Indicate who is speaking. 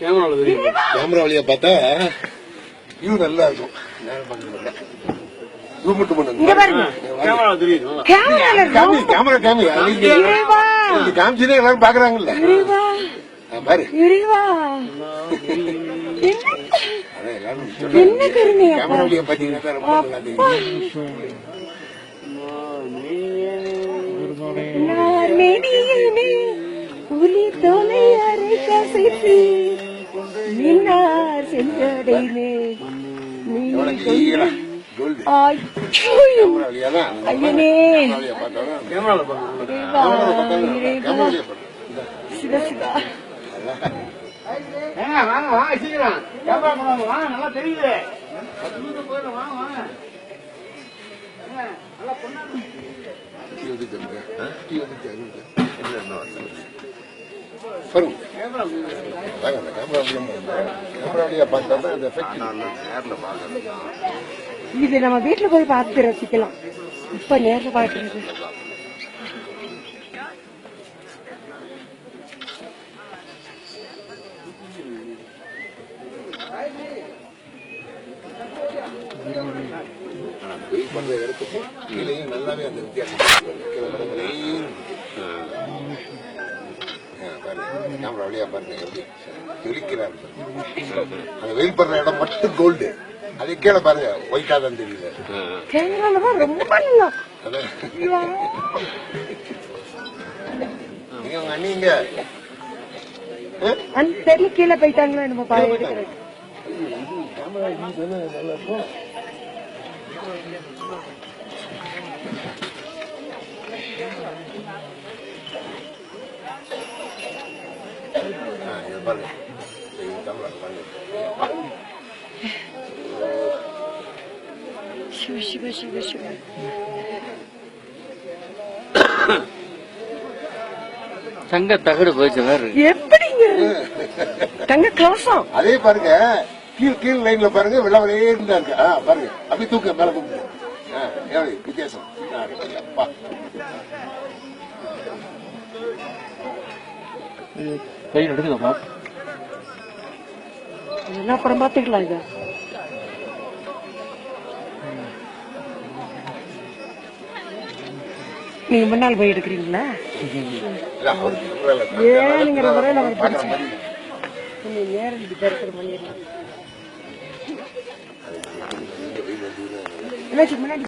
Speaker 1: கேமரால தெரியும்.
Speaker 2: கேமரா வழியா பார்த்தா? வியூ நல்லா இருக்கும். வியூ மட்டும் பண்ணுங்க
Speaker 3: இங்க பாருங்க.
Speaker 1: கேமரால தெரியும்.
Speaker 2: காமி கேமரா காமி இது காமிச்சுனே எல்லாரும் பாக்குறாங்கல்ல பாரு.
Speaker 3: என்ன கருணை
Speaker 2: கேமரா வழியா பாத்தீங்கன்னா ரொம்ப நல்லா தெரியும்
Speaker 3: நான் மெடியனே புலி தொலை அரை கசைத்து நின்னார்
Speaker 2: தான்
Speaker 3: ஐயனே. சிவ சிவா.
Speaker 1: ஏங்க வாங்க வாங்க சீக்கிரம். கேமரா கொண்டாங்க வாங்க நல்லா தெரியுது. பத்து நிமிஷம் போயிடும் வாங்க. வாங்க
Speaker 2: டீ வந்துச்சு ஆ? அந்த கேமரா கேமரா வழியா பார்த்தா தான் அந்த எஃபெக்ட் நேர்ல பார்க்கணும்
Speaker 3: இது நம்ம வீட்டுல போய் பார்த்து ரசிக்கலாம். இப்ப நேர்ல பாக்குறது
Speaker 2: ஆனா வெயில் பண்ற கீழேயும் நல்லாவே அந்த வித்தியாசம் தெரியும். கீழே பாருங்க, வெயில். ஆ, பாருங்க கேமரா வழியா பாருங்க எப்படி ஜொலிக்கிறார் பாருங்க. அந்த வெயில் படுற இடம் மட்டும் கோல்டு அது கீழே பாருங்க ஒயிட்டா தான் தெரியல. நீங்க உங்க அண்ணிங்க
Speaker 3: தெரியல கீழே போயிட்டாங்களோ நம்ம பாரு எடுக்கிறேன்
Speaker 2: கேமரா இது தானே நல்லா இருக்கும் ஆ, இது பாருங்க
Speaker 3: சிவ சிவ சிவ சிவ
Speaker 4: தங்க தகடு போயிடுச்சு வேற
Speaker 3: எப்படிங்க? தங்க கலசம்.
Speaker 2: அதே பாருங்க கீழ் கீழ் லைன்ல பாருங்க வெள்ள வெள்ளையே இருந்தா இருக்கு பாருங்க அப்படி தூக்க மேல தூக்கு. வித்தியாசம்? அப்பா.
Speaker 4: கையில் எடுக்குதாப்பா
Speaker 3: என்ன அப்புறம் பாத்துக்கலாம் இத நீங்க முன்னால் போய் எடுக்கிறீங்களா ஏனுங்கிற முறையில அவர்
Speaker 2: பார்க்கற
Speaker 3: பிடிச்சி நேரம் என்னாச்சு முன்னாடி